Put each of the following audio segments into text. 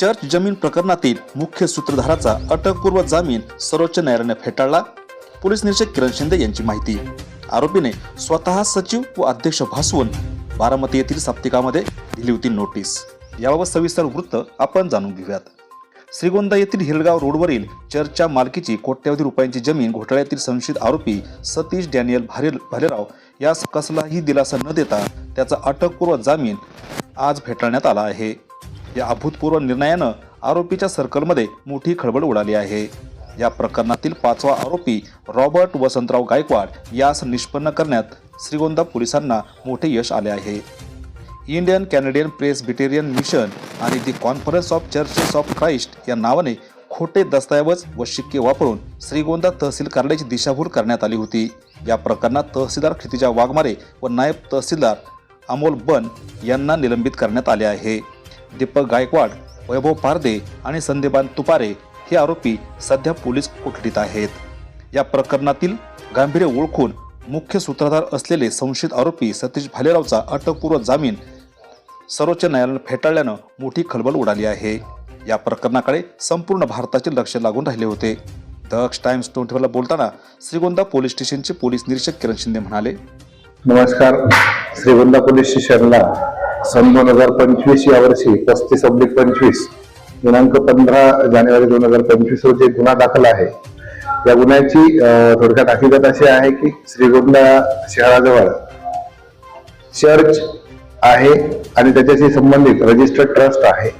Church जमीन प्रकरणातील मुख्य सूत्रधाराचा अटकपूर्व जामीन सर्वोच्च न्यायालयाने फेटाळला. पोलीस निरीक्षक किरण शिंदे यांची माहिती. आरोपीने स्वतः सचिव व अध्यक्ष भासवून बारामती येथील साप्तिकामध्ये दिली होती नोटीस. याबाबत सविस्तर वृत्त आपण जाणून घेऊयात. श्रीगोंदा येथील हिरगाव रोडवरील चर्चच्या मालकीची कोट्यवधी रुपयांची जमीन घोटाळ्यातील संशयित आरोपी सतीश डॅनियल भारे भालेराव यास कसलाही दिलासा न देता त्याचा अटकपूर्व जामीन आज फेटाळण्यात आला आहे. या अभूतपूर्व निर्णयानं आरोपीच्या सर्कलमध्ये मोठी खळबळ उडाली आहे. या प्रकरणातील पाचवा आरोपी रॉबर्ट वसंतराव गायकवाड यास निष्पन्न करण्यात श्रीगोंदा पोलिसांना मोठे यश आले आहे. इंडियन कॅनेडियन प्रेसबिटेरियन मिशन आणि the conference of churches of Christ या नावाने खोटे दस्तऐवज व शिक्के वापरून श्रीगोंदा तहसील कार्यालयाची दिशाभूल करण्यात आली होती. या प्रकरणात तहसीलदार क्षितिजा वाघमारे व नायब तहसीलदार अमोल बन यांना निलंबित करण्यात आले आहे. दीपक गायकवाड वैभव पारदे आणि संदीपान तुपारे हे आरोपी सध्या पोलीस कोठडीत आहेत. या प्रकरणातील गांभीर्य ओळखून मुख्य सूत्रधार असलेले संशयित आरोपी सतीश भालेरावचा अटकपूर्व जामीन सर्वोच्च न्यायालयानं फेटाळल्यानं मोठी खळबळ उडाली आहे. या प्रकरणाकडे संपूर्ण भारताचे लक्ष लागून राहिले होते. दक्ष टाइम्स ट्वेंटी बोलताना श्रीगोंदा पोलीस स्टेशनचे पोलीस निरीक्षक किरण शिंदे म्हणाले नमस्कार. श्रीगोंदा पोलीस स्टेशनला सन दोन हजार पंचवीस या वर्षी पस्तीस अब्लिक पंचवीस दिनांक पंधरा जानेवारी दोन हजार पंचवीस रोजी एक गुन्हा दाखल आहे. या गुन्ह्याची थोडक्यात हकीकत अशी आहे की श्रीगोंदा शहराजवळ चर्च आहे आणि त्याच्याशी संबंधित रजिस्टर्ड ट्रस्ट आहे.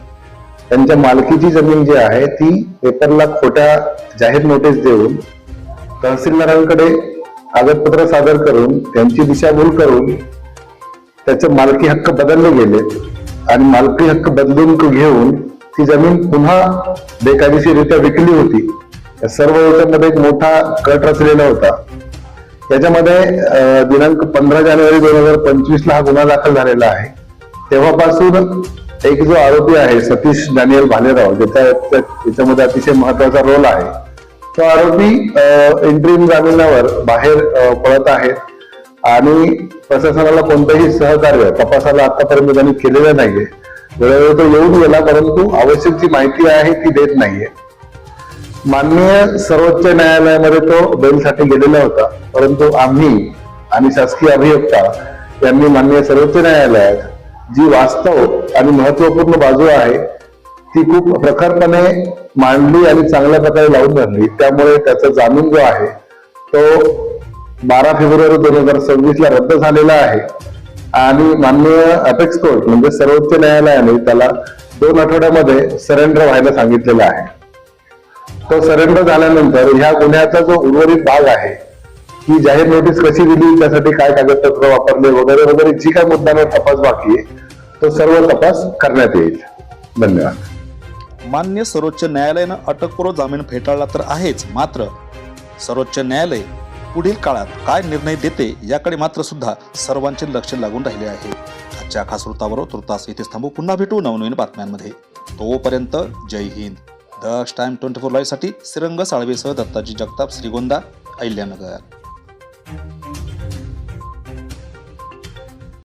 त्यांच्या मालकीची जमीन जी आहे ती पेपरला खोट्या जाहीर नोटीस देऊन तहसीलदारांकडे कागदपत्र सादर करून त्यांची दिशाभूल करून त्याचे मालकी हक्क बदलले गेले. आणि मालकी हक्क बदलून घेऊन ती जमीन पुन्हा बेकायदेशीरित्या विकली होती. या सर्व याच्यामध्ये एक मोठा कट रचलेला होता. त्याच्यामध्ये दिनांक पंधरा जानेवारी दोन हजार पंचवीस ला हा गुन्हा दाखल झालेला आहे. तेव्हापासून एक जो आरोपी आहे सतीश डॅनियल भालेराव ज्याचा त्याच्यामध्ये याच्यामध्ये अतिशय महत्त्वाचा रोल आहे. तो आरोपी एंट्रीम जामिनावर बाहेर पळत आहे. आणि प्रशासनाला कोणतंही सहकार्य तपासाला आतापर्यंत त्यांनी केलेलं नाहीये. वेळोवेळी तो येऊन गेला परंतु आवश्यक जी माहिती आहे ती देत नाहीये. माननीय सर्वोच्च न्यायालयामध्ये तो बेलसाठी गेलेला होता परंतु आम्ही आणि शासकीय अभियोक्ता यांनी माननीय सर्वोच्च न्यायालयात जी वास्तव आणि महत्त्वपूर्ण बाजू आहे ती खूप प्रखरपणे मांडली आणि चांगल्या प्रकारे लावून धरली. त्यामुळे त्याचा जामीन जो आहे तो बारा फेब्रुवारी दोन हजार सव्वीस ला रद्द झालेला आहे. आणि माननीय अपेक्स कोर्ट म्हणजे सर्वोच्च न्यायालयाने त्याला दोन आठवड्यामध्ये सरेंडर व्हायला सांगितलेला आहे. तो सरेंडर झाल्यानंतर ह्या गुन्ह्याचा जो उर्वरित भाग आहे ही जाहीर नोटीस कशी दिली त्यासाठी काय कागदपत्र वापरले वगैरे वगैरे जी काय मुद्द्यांवर तपास बाकी आहे तो सर्व तपास करण्यात येईल. धन्यवाद. मान्य सर्वोच्च न्यायालयानं अटकपूर्व जामीन फेटाळला तर आहेच मात्र सर्वोच्च न्यायालय पुढील काळात काय निर्णय देते याकडे मात्र सुद्धा सर्वांचे लक्ष लागून राहिले आहे. आजच्या खास वृत्तावर तृतास इथेच थांबू. पुन्हा भेटू नवनवीन बातम्यांमध्ये. तोपर्यंत Jai Hind. The Time twenty four लाईव्हसाठी Shrirang साळवेसह दत्ताजी जगताप श्रीगोंदा अहिल्यानगर.